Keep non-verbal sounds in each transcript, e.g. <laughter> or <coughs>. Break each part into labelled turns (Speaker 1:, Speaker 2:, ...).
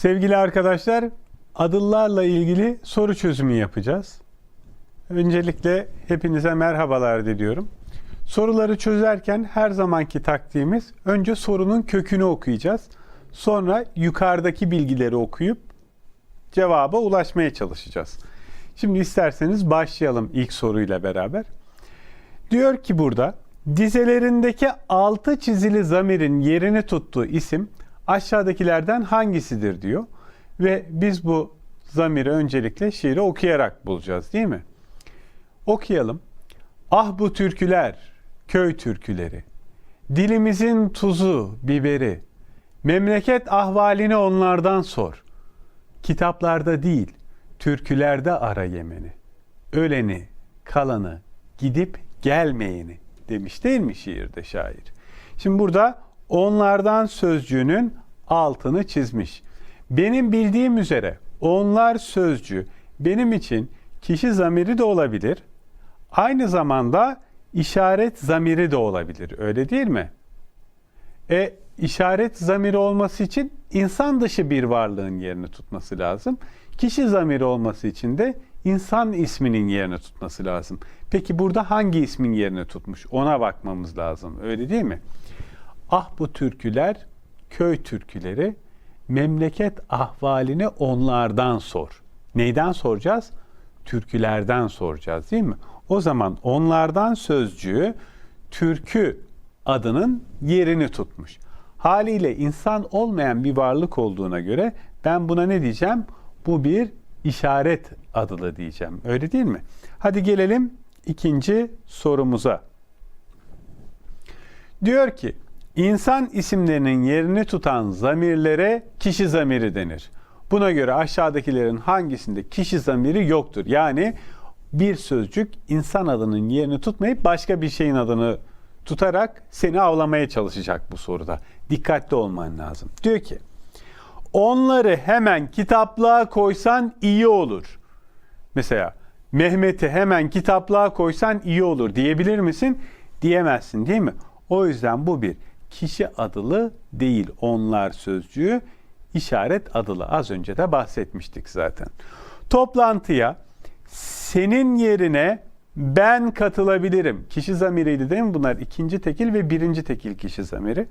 Speaker 1: Sevgili arkadaşlar, adıllarla ilgili soru çözümü yapacağız. Öncelikle hepinize merhabalar diliyorum. Soruları çözerken her zamanki taktiğimiz önce sorunun kökünü okuyacağız. Sonra yukarıdaki bilgileri okuyup cevaba ulaşmaya çalışacağız. Şimdi isterseniz başlayalım ilk soruyla beraber. Diyor ki burada dizelerindeki altı çizili zamirin yerini tuttuğu isim aşağıdakilerden hangisidir diyor. Ve biz bu zamiri öncelikle şiiri okuyarak bulacağız değil mi? Okuyalım. Ah bu türküler, köy türküleri. Dilimizin tuzu, biberi. Memleket ahvalini onlardan sor. Kitaplarda değil, türkülerde ara yemeni. Öleni, kalanı, gidip gelmeyeni demiş değil mi şiirde şair? Şimdi burada onlardan sözcüğünün altını çizmiş. Benim bildiğim üzere onlar sözcüğü benim için kişi zamiri de olabilir. Aynı zamanda işaret zamiri de olabilir. Öyle değil mi? E işaret zamiri olması için insan dışı bir varlığın yerini tutması lazım. Kişi zamiri olması için de insan isminin yerini tutması lazım. Peki burada hangi ismin yerini tutmuş? Ona bakmamız lazım. Öyle değil mi? Ah bu türküler, köy türküleri, memleket ahvalini onlardan sor. Neyden soracağız? Türkülerden soracağız değil mi? O zaman onlardan sözcüğü türkü adının yerini tutmuş. Haliyle insan olmayan bir varlık olduğuna göre ben buna ne diyeceğim? Bu bir işaret adılı diyeceğim. Öyle değil mi? Hadi gelelim ikinci sorumuza. Diyor ki insan isimlerinin yerini tutan zamirlere kişi zamiri denir. Buna göre aşağıdakilerin hangisinde kişi zamiri yoktur? Yani bir sözcük insan adının yerini tutmayıp başka bir şeyin adını tutarak seni avlamaya çalışacak bu soruda. Dikkatli olman lazım. Diyor ki onları hemen kitaplığa koysan iyi olur. Mesela Mehmet'i hemen kitaplığa koysan iyi olur diyebilir misin? Diyemezsin değil mi? O yüzden bu bir kişi adılı değil onlar sözcüğü işaret adılı. Az önce de bahsetmiştik zaten. Toplantıya senin yerine ben katılabilirim. Kişi zamiriydi değil mi bunlar? İkinci tekil ve birinci tekil kişi zamiri.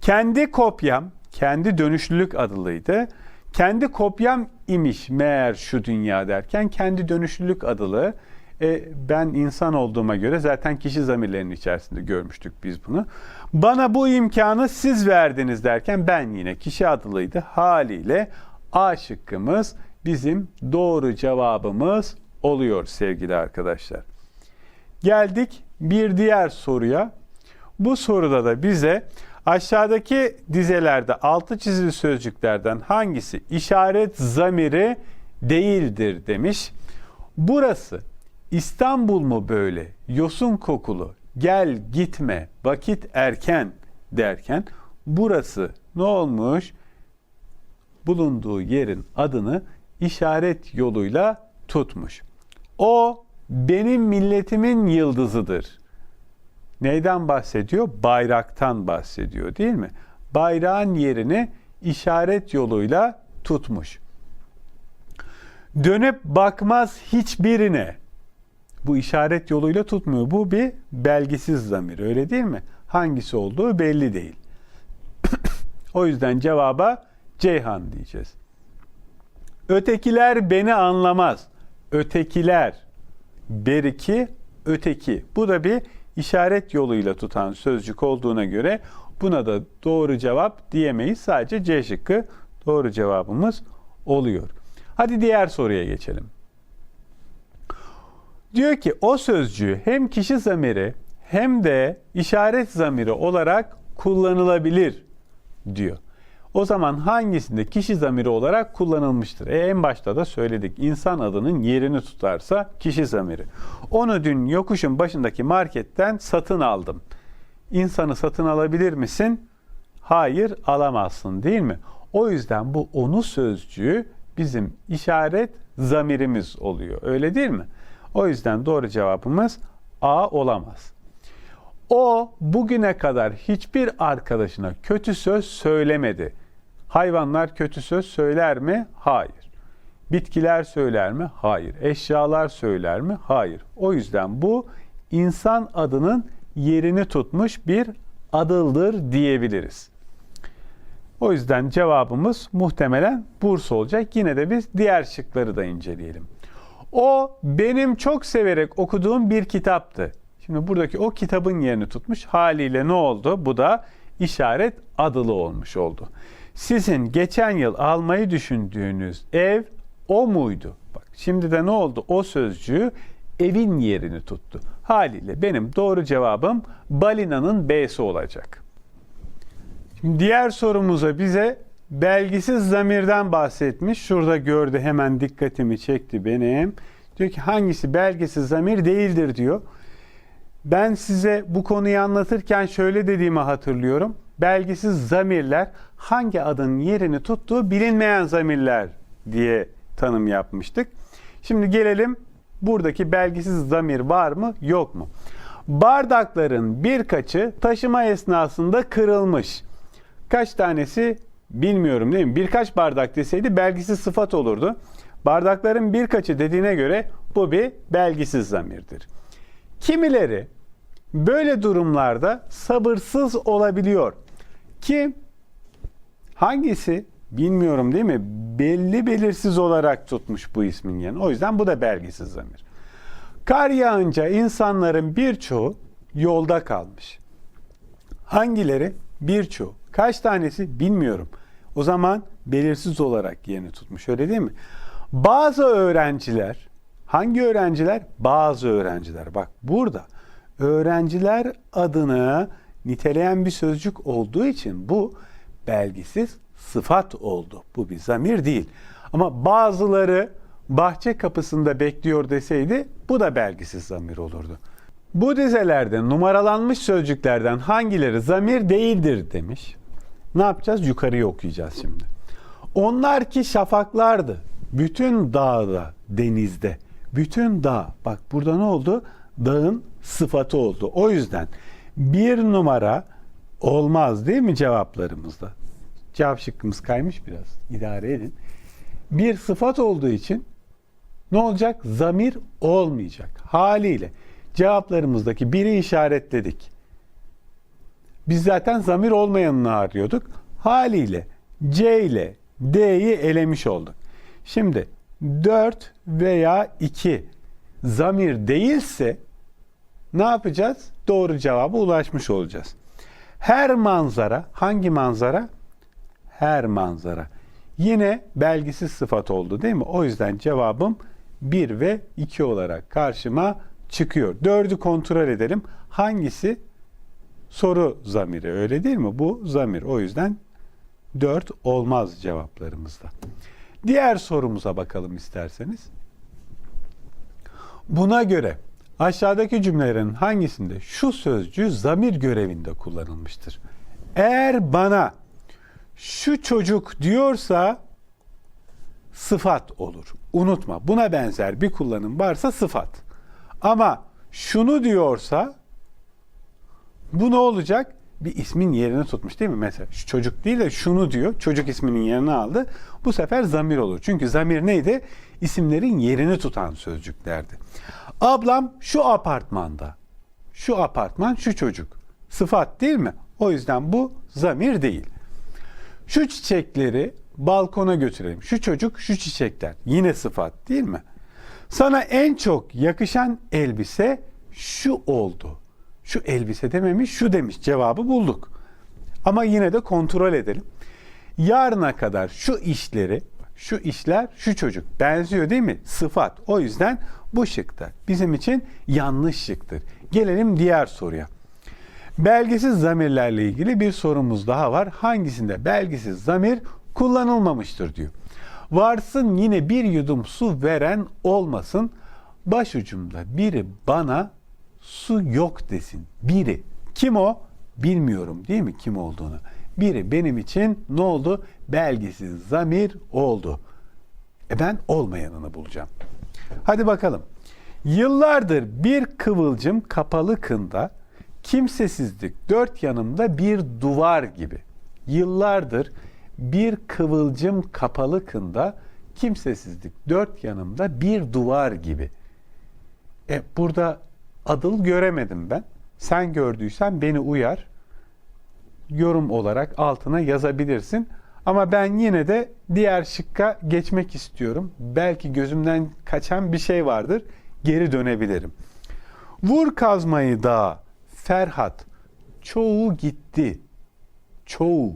Speaker 1: Kendi kopyam, kendi dönüşlülük adılıydı. Kendi kopyam imiş meğer şu dünya derken kendi dönüşlülük adılı. E, ben insan olduğuma göre zaten kişi zamirlerinin içerisinde görmüştük biz bunu. Bana bu imkanı siz verdiniz derken ben yine kişi adılıydı. Haliyle A şıkkımız bizim doğru cevabımız oluyor sevgili arkadaşlar. Geldik bir diğer soruya. Bu soruda da bize aşağıdaki dizelerde altı çizili sözcüklerden hangisi işaret zamiri değildir demiş. Burası İstanbul mu böyle yosun kokulu gel gitme vakit erken derken burası ne olmuş? Bulunduğu yerin adını işaret yoluyla tutmuş. O benim milletimin yıldızıdır. Neyden bahsediyor? Bayraktan bahsediyor değil mi? Bayrağın yerini işaret yoluyla tutmuş. Dönüp bakmaz hiçbirine. Bu işaret yoluyla tutmuyor. Bu bir belgisiz zamir öyle değil mi? Hangisi olduğu belli değil. <coughs> o yüzden cevaba Ceyhan diyeceğiz. Ötekiler beni anlamaz. Ötekiler beriki öteki. Bu da bir işaret yoluyla tutan sözcük olduğuna göre buna da doğru cevap diyemeyiz. Sadece C şıkkı doğru cevabımız oluyor. Hadi diğer soruya geçelim. Diyor ki o sözcüğü hem kişi zamiri hem de işaret zamiri olarak kullanılabilir diyor. O zaman hangisinde kişi zamiri olarak kullanılmıştır? E en başta da söyledik. İnsan adının yerini tutarsa kişi zamiri. Onu dün yokuşun başındaki marketten satın aldım. İnsanı satın alabilir misin? Hayır alamazsın değil mi? O yüzden bu onu sözcüğü bizim işaret zamirimiz oluyor. Öyle değil mi? O yüzden doğru cevabımız A olamaz. O bugüne kadar hiçbir arkadaşına kötü söz söylemedi. Hayvanlar kötü söz söyler mi? Hayır. Bitkiler söyler mi? Hayır. Eşyalar söyler mi? Hayır. O yüzden bu insan adının yerini tutmuş bir adıldır diyebiliriz. O yüzden cevabımız muhtemelen Bursa olacak. Yine de biz diğer şıkları da inceleyelim. O benim çok severek okuduğum bir kitaptı. Şimdi buradaki o kitabın yerini tutmuş. Haliyle ne oldu? Bu da işaret adılı olmuş oldu. Sizin geçen yıl almayı düşündüğünüz ev o muydu? Bak şimdi de ne oldu? O sözcüğü evin yerini tuttu. Haliyle benim doğru cevabım balinanın B'si olacak. Şimdi diğer sorumuza bize belgisiz zamirden bahsetmiş. Şurada gördü hemen dikkatimi çekti benim. Diyor ki hangisi belgisiz zamir değildir diyor. Ben size bu konuyu anlatırken şöyle dediğimi hatırlıyorum. Belgisiz zamirler hangi adın yerini tuttuğu bilinmeyen zamirler diye tanım yapmıştık. Şimdi gelelim buradaki belgisiz zamir var mı yok mu? Bardakların birkaçı taşıma esnasında kırılmış. Kaç tanesi bilmiyorum değil mi? Birkaç bardak deseydi belgisiz sıfat olurdu. Bardakların birkaçı dediğine göre bu bir belgisiz zamirdir. Kimileri böyle durumlarda sabırsız olabiliyor. Ki hangisi bilmiyorum değil mi? Belli belirsiz olarak tutmuş bu ismin yerini. O yüzden bu da belgisiz zamir. Kar yağınca insanların birçoğu yolda kalmış. Hangileri? Birçoğu. Kaç tanesi bilmiyorum. O zaman belirsiz olarak yerini tutmuş öyle değil mi? Bazı öğrenciler, hangi öğrenciler? Bazı öğrenciler. Bak burada öğrenciler adını niteleyen bir sözcük olduğu için bu belgisiz sıfat oldu. Bu bir zamir değil. Ama bazıları bahçe kapısında bekliyor deseydi bu da belgisiz zamir olurdu. Bu dizelerde numaralanmış sözcüklerden hangileri zamir değildir demiş. Ne yapacağız? Yukarıyı okuyacağız şimdi. Onlar ki şafaklardı. Bütün dağda, denizde. Bütün dağ. Bak burada ne oldu? Dağın sıfatı oldu. O yüzden bir numara olmaz değil mi cevaplarımızda? Cevap şıkkımız kaymış biraz. İdare edin. Bir sıfat olduğu için ne olacak? Zamir olmayacak. Haliyle cevaplarımızdaki biri işaretledik. Biz zaten zamir olmayanını arıyorduk. Haliyle C ile D'yi elemiş olduk. Şimdi 4 veya 2 zamir değilse ne yapacağız? Doğru cevaba ulaşmış olacağız. Her manzara, hangi manzara? Her manzara. Yine belgisiz sıfat oldu değil mi? O yüzden cevabım 1 ve 2 olarak karşıma çıkıyor. 4'ü kontrol edelim. Hangisi? Soru zamiri öyle değil mi? Bu zamir. O yüzden 4 olmaz cevaplarımızda. Diğer sorumuza bakalım isterseniz. Buna göre aşağıdaki cümlelerin hangisinde şu sözcüğü zamir görevinde kullanılmıştır? Eğer bana şu çocuk diyorsa sıfat olur. Unutma buna benzer bir kullanım varsa sıfat. Ama şunu diyorsa bu ne olacak? Bir ismin yerini tutmuş değil mi? Mesela şu çocuk değil de şunu diyor. Çocuk isminin yerini aldı. Bu sefer zamir olur. Çünkü zamir neydi? İsimlerin yerini tutan sözcüklerdi. Ablam şu apartmanda. Şu apartman şu çocuk. Sıfat değil mi? O yüzden bu zamir değil. Şu çiçekleri balkona götürelim. Şu çocuk şu çiçekler. Yine sıfat değil mi? Sana en çok yakışan elbise şu oldu. Şu elbise dememiş, şu demiş. Cevabı bulduk. Ama yine de kontrol edelim. Yarına kadar şu işleri, şu işler, şu çocuk benziyor değil mi? Sıfat. O yüzden bu şıkta bizim için yanlış şıktır. Gelelim diğer soruya. Belgesiz zamirlerle ilgili bir sorumuz daha var. Hangisinde belgesiz zamir kullanılmamıştır diyor. Varsın yine bir yudum su veren olmasın. Başucumda biri bana su yok desin. Biri. Kim o? Bilmiyorum değil mi kim olduğunu. Biri benim için ne oldu? Belgesiz zamir oldu. E ben olmayanını bulacağım. Hadi bakalım. Yıllardır bir kıvılcım kapalı kında, kimsesizlik dört yanımda bir duvar gibi. Yıllardır bir kıvılcım kapalı kında kimsesizlik dört yanımda bir duvar gibi. E, burada adıl göremedim ben. Sen gördüysen beni uyar. Yorum olarak altına yazabilirsin. Ama ben yine de diğer şıkka geçmek istiyorum. Belki gözümden kaçan bir şey vardır. Geri dönebilirim. Vur kazmayı da Ferhat. Çoğu gitti. Çoğu.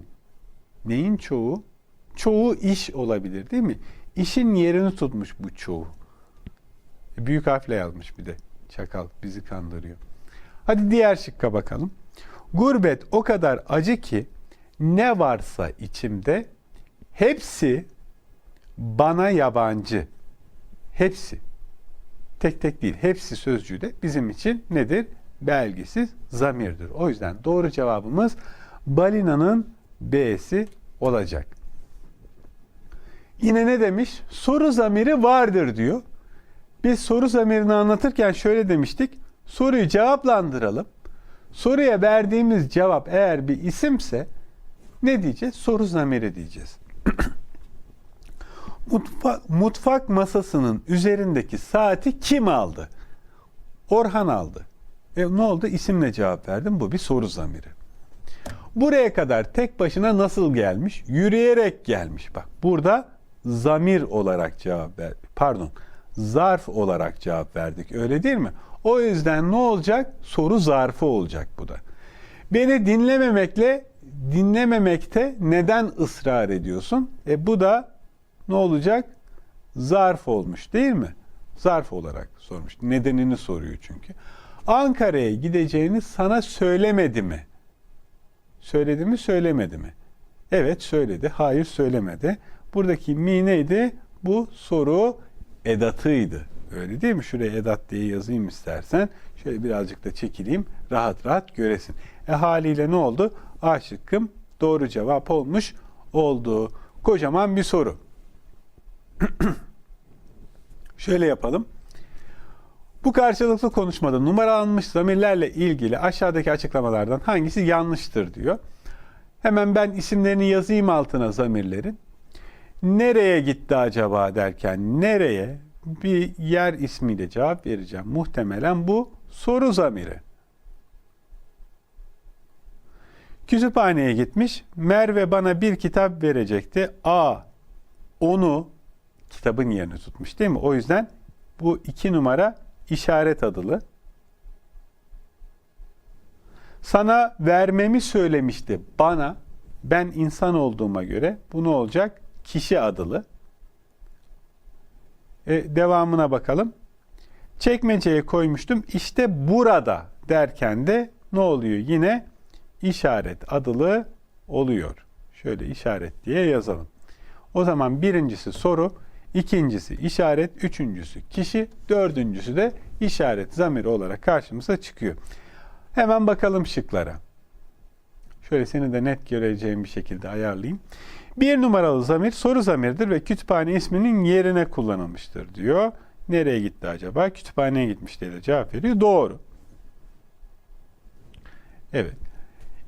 Speaker 1: Neyin çoğu? Çoğu iş olabilir değil mi? İşin yerini tutmuş bu çoğu. Büyük harfle yazmış bir de. Çakal bizi kandırıyor. Hadi diğer şıkka bakalım. Gurbet o kadar acı ki ne varsa içimde hepsi bana yabancı. Hepsi. Tek tek değil. Hepsi sözcüğü de bizim için nedir? Belgisiz zamirdir. O yüzden doğru cevabımız balinanın B'si olacak. Yine ne demiş? Soru zamiri vardır diyor. Biz soru zamirini anlatırken şöyle demiştik. Soruyu cevaplandıralım. Soruya verdiğimiz cevap eğer bir isimse ne diyeceğiz? Soru zamiri diyeceğiz. <clears throat> mutfak, mutfak masasının üzerindeki saati kim aldı? Orhan aldı. E ne oldu? İsimle cevap verdim. Bu bir soru zamiri. Buraya kadar tek başına nasıl gelmiş? Yürüyerek gelmiş. Bak burada zamir olarak cevap ver. Pardon. Zarf olarak cevap verdik. Öyle değil mi? O yüzden ne olacak? Soru zarfı olacak bu da. Beni dinlememekle dinlememekte neden ısrar ediyorsun? E bu da ne olacak? Zarf olmuş değil mi? Zarf olarak sormuş. Nedenini soruyor çünkü. Ankara'ya gideceğini sana söylemedi mi? Söyledi mi, söylemedi mi? Evet söyledi, hayır söylemedi. Buradaki mi neydi? Bu soru edatıydı. Öyle değil mi? Şuraya edat diye yazayım istersen. Şöyle birazcık da çekileyim. Rahat rahat göresin. E haliyle ne oldu? A şıkkım doğru cevap olmuş oldu. Kocaman bir soru. <clears throat> Şöyle yapalım. Bu karşılıklı konuşmada numaralanmış zamirlerle ilgili aşağıdaki açıklamalardan hangisi yanlıştır diyor. Hemen ben isimlerini yazayım altına zamirlerin. Nereye gitti acaba derken nereye bir yer ismiyle cevap vereceğim. Muhtemelen bu soru zamiri. Kütüphaneye gitmiş. Merve bana bir kitap verecekti. A. Onu kitabın yerini tutmuş değil mi? O yüzden bu iki numara işaret adılı. Sana vermemi söylemişti bana. Ben insan olduğuma göre bu ne olacak? Kişi adılı. E, devamına bakalım. Çekmeceye koymuştum. İşte burada derken de ne oluyor? Yine işaret adılı oluyor. Şöyle işaret diye yazalım. O zaman birincisi soru, ikincisi işaret, üçüncüsü kişi, dördüncüsü de işaret zamiri olarak karşımıza çıkıyor. Hemen bakalım şıklara. Şöyle seni de net göreceğim bir şekilde ayarlayayım. Bir numaralı zamir soru zamirdir ve kütüphane isminin yerine kullanılmıştır diyor. Nereye gitti acaba? Kütüphaneye gitmiş diye de cevap veriyor. Doğru. Evet.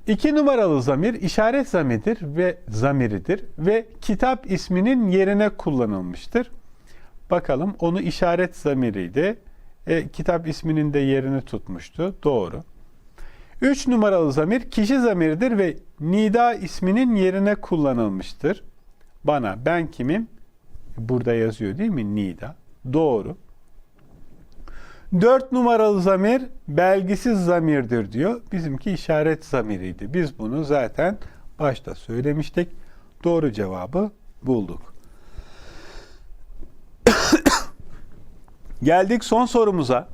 Speaker 1: İki numaralı zamir işaret zamiridir ve zamiridir ve kitap isminin yerine kullanılmıştır. Bakalım onu işaret zamiriydi. E, kitap isminin de yerini tutmuştu. Doğru. Üç numaralı zamir kişi zamiridir ve nida isminin yerine kullanılmıştır. Bana ben kimim? Burada yazıyor değil mi? Nida. Doğru. Dört numaralı zamir belgisiz zamirdir diyor. Bizimki işaret zamiriydi. Biz bunu zaten başta söylemiştik. Doğru cevabı bulduk. <coughs> Geldik son sorumuza.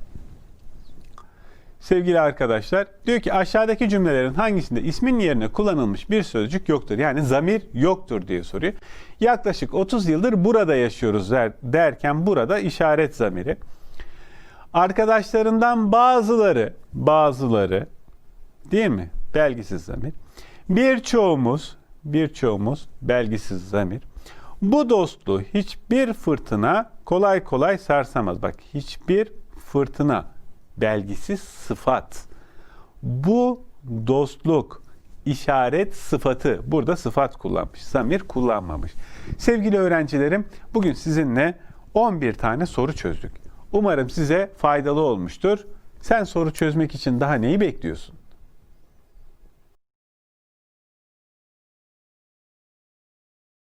Speaker 1: Sevgili arkadaşlar, diyor ki aşağıdaki cümlelerin hangisinde ismin yerine kullanılmış bir sözcük yoktur? Yani zamir yoktur diye soruyor. Yaklaşık 30 yıldır burada yaşıyoruz der, derken burada işaret zamiri. Arkadaşlarından bazıları, bazıları değil mi? Belgisiz zamir. Birçoğumuz, birçoğumuz belgisiz zamir. Bu dostluğu hiçbir fırtına kolay kolay sarsamaz. Bak hiçbir fırtına belgisiz sıfat. Bu dostluk işaret sıfatı. Burada sıfat kullanmış. Zamir kullanmamış. Sevgili öğrencilerim, bugün sizinle 11 tane soru çözdük. Umarım size faydalı olmuştur. Sen soru çözmek için daha neyi bekliyorsun?